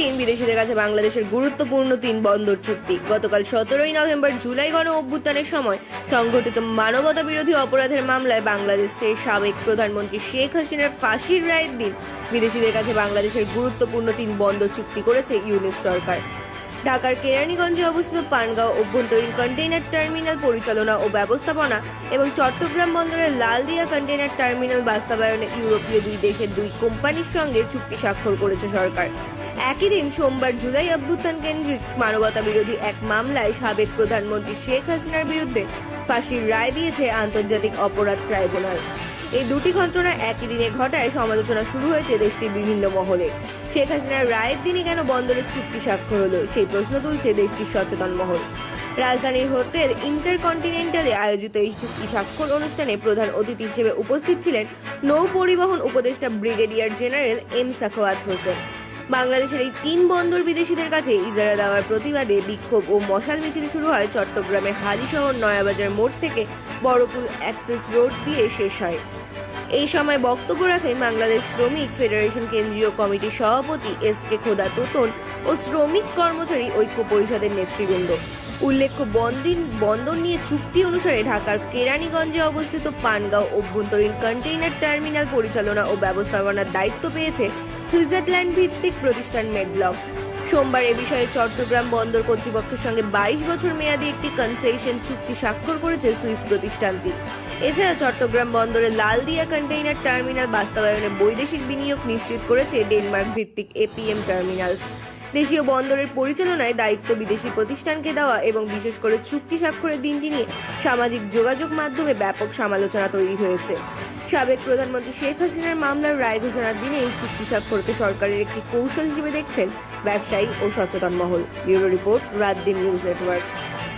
দিন বিদেশিদের কাছে বাংলাদেশের গুরুত্বপূর্ণ তিন বন্দর চুক্তি। গতকাল সতেরোই নভেম্বর জুলাই গণ অভ্যুত্থানের সময় সংঘটিত মানবতা বিরোধী অপরাধের মামলায় বাংলাদেশের সাবেক প্রধানমন্ত্রী শেখ হাসিনার ফাঁসির রায়ের দিন বিদেশিদের কাছে বাংলাদেশের গুরুত্বপূর্ণ তিন বন্দর চুক্তি করেছে ইউনিস সরকার। ঢাকার কেরানীগঞ্জে অবস্থিত পানগাঁও অভ্যন্তরীণ কন্টেইনার টার্মিনাল পরিচালনা ও ব্যবস্থাপনা এবং চট্টগ্রাম বন্দরের লালদিয়া কন্টেইনার টার্মিনাল বাস্তবায়নে ইউরোপীয় দুই দেশের দুই কোম্পানির সঙ্গে চুক্তি স্বাক্ষর করেছে সরকার। একই দিন সোমবার জুলাই অভ্যুত্থান কেন্দ্রিক মানবতা বিরোধী এক মামলায় সাবেক প্রধানমন্ত্রী শেখ হাসিনার বিরুদ্ধে ফাঁসির রায় দিয়েছে আন্তর্জাতিক অপরাধ ট্রাইব্যুনাল। এই দুটি ঘটনা একই দিনে ঘটায়। সমালোচনা শুরু হয়েছে দেশটির বিভিন্ন মহলে। শেখ হাসিনার রায়ের দিনই কেন বন্দরের চুক্তি স্বাক্ষর হলো, সেই প্রশ্ন তুলছে দেশটির সচেতন মহল। রাজধানীর হোটেল ইন্টারকন্টিনেন্টালে আয়োজিত এই চুক্তি স্বাক্ষর অনুষ্ঠানে প্রধান অতিথি হিসেবে উপস্থিত ছিলেন নৌ পরিবহন উপদেষ্টা brigadier general M Sakhawat Hossain. বাংলাদেশের এই তিন বন্দর বিদেশিদের কাছে ইজারা দেওয়ার প্রতিবাদে বিক্ষোভ ও মশাল মিছিল শুরু হয়। চট্টগ্রামের হালিশহর নয়াবাজার মোড় থেকে বড়পুল অ্যাক্সেস রোড দিয়ে শেষ হয়। এই সময় বক্তব্য রাখেন বাংলাদেশ শ্রমিক ফেডারেশন কেন্দ্রীয় কমিটির সভাপতি এস কে খোদা তোতন ও শ্রমিক কর্মচারী ঐক্য পরিষদের নেতৃবৃন্দ। উল্লেখ্য বন্দিন বন্দর নিয়ে চুক্তি অনুসারে ঢাকার কেরানীগঞ্জে অবস্থিত পানগাঁও অভ্যন্তরীণ কন্টেইনার টার্মিনাল পরিচালনা ও ব্যবস্থাপনার দায়িত্ব পেয়েছে সুইজারল্যান্ড ভিত্তিক প্রতিষ্ঠান মেডলক। সোমবার এ বিষয়ে চট্টগ্রাম বন্দর কর্তৃপক্ষের সঙ্গে বাইশ বছর মেয়াদী একটি কনসেশন চুক্তি স্বাক্ষর করেছে সুইস প্রতিষ্ঠানটি। এছাড়া চট্টগ্রাম বন্দরে লালদিয়া কন্টেইনার টার্মিনাল বাস্তবায়নে বৈদেশিক বিনিয়োগ নিশ্চিত করেছে ডেনমার্ক ভিত্তিক এপিএম টার্মিনালস দেশীয় বন্দরের পরিচালনায় দায়িত্ব বিদেশি প্রতিষ্ঠানকে দেওয়া এবং বিশেষ করে চুক্তি স্বাক্ষরের দিনটি নিয়ে সামাজিক যোগাযোগ মাধ্যমে ব্যাপক সমালোচনা তৈরি হয়েছে। সাবেক প্রধানমন্ত্রী শেখ হাসিনার মামলার রায় ঘোষণার দিনে এই চুক্তি স্বাক্ষরকে সরকারের একটি কৌশল হিসেবে দেখছেন ব্যবসায়ী ও সচেতন মহল। ব্যুরো রিপোর্ট রাত দিন নিউজ নেটওয়ার্ক।